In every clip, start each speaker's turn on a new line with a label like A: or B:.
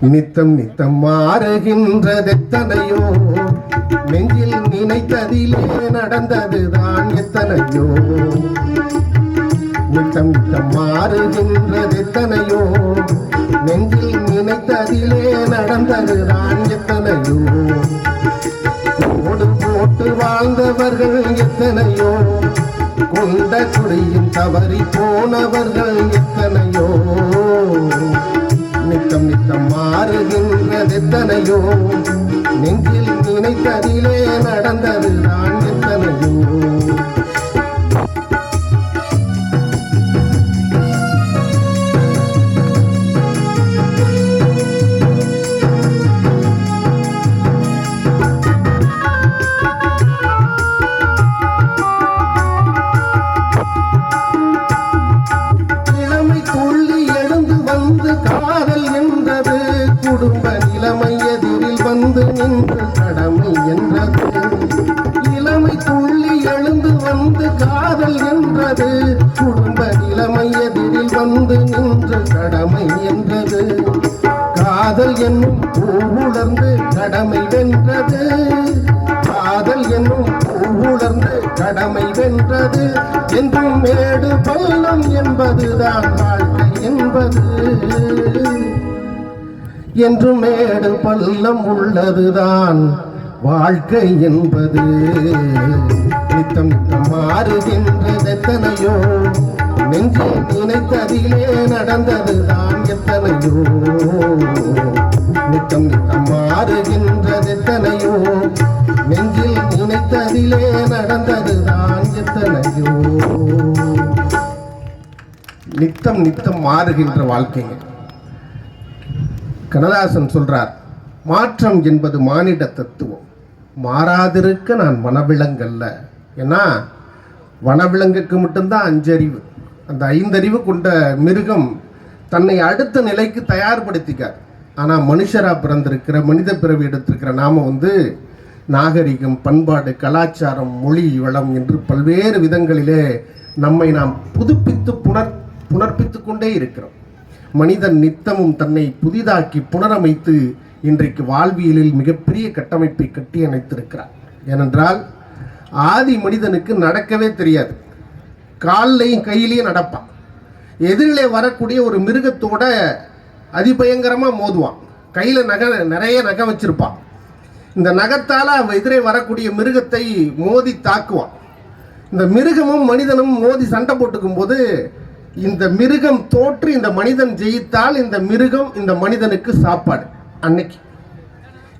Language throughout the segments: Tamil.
A: நித்தம் நித்தம் மாறுகின்றதெத்தனையோ நெஞ்சில் நினைத்ததிலே நடந்ததுதான் எத்தனையோ. நித்தம் நித்தம் மாறுகின்றதெத்தனையோ நெஞ்சில் நினைத்ததிலே நடந்ததுதான் எத்தனையோ. ஓடு போட்டு வாழ்ந்தவர்கள் எத்தனையோ. கொண்ட குடியில் தவறி போனவர்கள் எத்தனையோ. எத்தனையோ நெஞ்சில் நினைத்ததிலே நடந்ததுதான் கடமை என்றது இளமை துள்ளி எழுந்து வந்து காதல் என்றது. குடும்ப இளமை எதிரில் வந்து நின்று கடமை என்றது. காதல் என்னும் பூவுணர்ந்து கடமை வென்றது. காதல் என்னும் பூவுணர்ந்து கடமை வென்றது. என்றும் மேடு பள்ளம் என்பதுதான் வாழ்க்கை என்பது. என்றும் மேடு பள்ளம் உள்ளதுதான். வாழ்க்கை என்பது நித்தம் நித்தம் மாறுகின்றது எத்தனையோ. நெஞ்சு நினைத்ததிலே நடந்ததுதான் எத்தனையோ. நித்தம் நித்தம் மாறுகின்றது எத்தனையோ. நெஞ்சில் நினைத்ததிலே நடந்ததுதான் எத்தனையோ. நித்தம் நித்தம் மாறுகின்ற வாழ்க்கைங்க கனதாசன் சொல்றார் மாற்றம் என்பது மானிட தத்துவம். மாறாதிருக்க நான் வனவிலங்கல்ல. ஏன்னா வனவிலங்குக்கு மட்டும்தான் அஞ்சறிவு. அந்த ஐந்தறிவு கொண்ட மிருகம் தன்னை அடுத்த நிலைக்கு தயார்படுத்திக்கார் ஆனால் மனுஷராக பிறந்திருக்கிற மனித பிறவி எடுத்திருக்கிற நாம வந்து நாகரிகம் பண்பாடு கலாச்சாரம் மொழி வளம் என்று பல்வேறு விதங்களிலே நம்மை நாம் புதுப்பித்து புனர் புனர்ப்பித்து கொண்டே இருக்கிறோம். மனிதன் நித்தமும் தன்னை புதிதாக்கி புனரமைத்து இன்றைக்கு வாழ்வியலில் மிகப்பெரிய கட்டமைப்பை கட்டி அணைத்திருக்கிறார் ஏனென்றால் ஆதி மனிதனுக்கு நடக்கவே தெரியாது. கால்லையும் கையிலையும் நடப்பான். எதிரிலே வரக்கூடிய ஒரு மிருகத்தோட அதிபயங்கரமாக மோதுவான். கையில் நகை நிறைய நகை வச்சிருப்பான். இந்த நகத்தால் அவன் எதிரே வரக்கூடிய மிருகத்தை மோதி தாக்குவான். இந்த மிருகமும் மனிதனும் மோதி சண்டை போட்டுக்கும் போது இந்த மிருகம் தோற்று இந்த மனிதன் ஜெயித்தால் இந்த மிருகம் இந்த மனிதனுக்கு சாப்பாடு. அன்னைக்கு.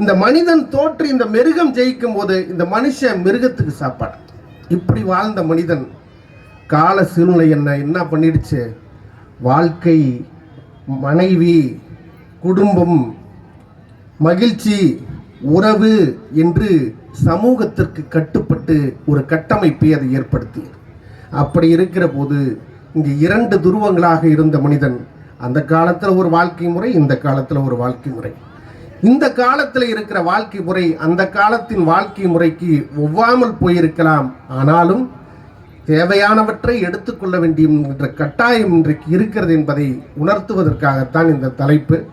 A: இந்த மனிதன் தோற்று இந்த மிருகம் ஜெயிக்கும் போது இந்த மனுஷன் மிருகத்துக்கு சாப்பாடு. இப்படி வாழ்ந்த மனிதன் கால சூழ்நிலை என்ன என்ன பண்ணிடுச்சு? வாழ்க்கை மனைவி குடும்பம் மகிழ்ச்சி உறவு என்று சமூகத்திற்கு கட்டுப்பட்டு ஒரு கட்டமைப்பை அதை ஏற்படுத்தியது. அப்படி இருக்கிற போது இங்கே இரண்டு துருவங்களாக இருந்த மனிதன் அந்த காலத்தில் ஒரு வாழ்க்கை முறை இந்த காலத்தில் ஒரு வாழ்க்கை முறை. இந்த காலத்தில் இருக்கிற வாழ்க்கை முறை அந்த காலத்தின் வாழ்க்கை முறைக்கு ஒவ்வாமல் போயிருக்கலாம். ஆனாலும் தேவையானவற்றை எடுத்துக்கொள்ள வேண்டிய என்ற கட்டாயம் இன்றைக்கு இருக்கிறது என்பதை உணர்த்துவதற்காகத்தான் இந்த தலைப்பு.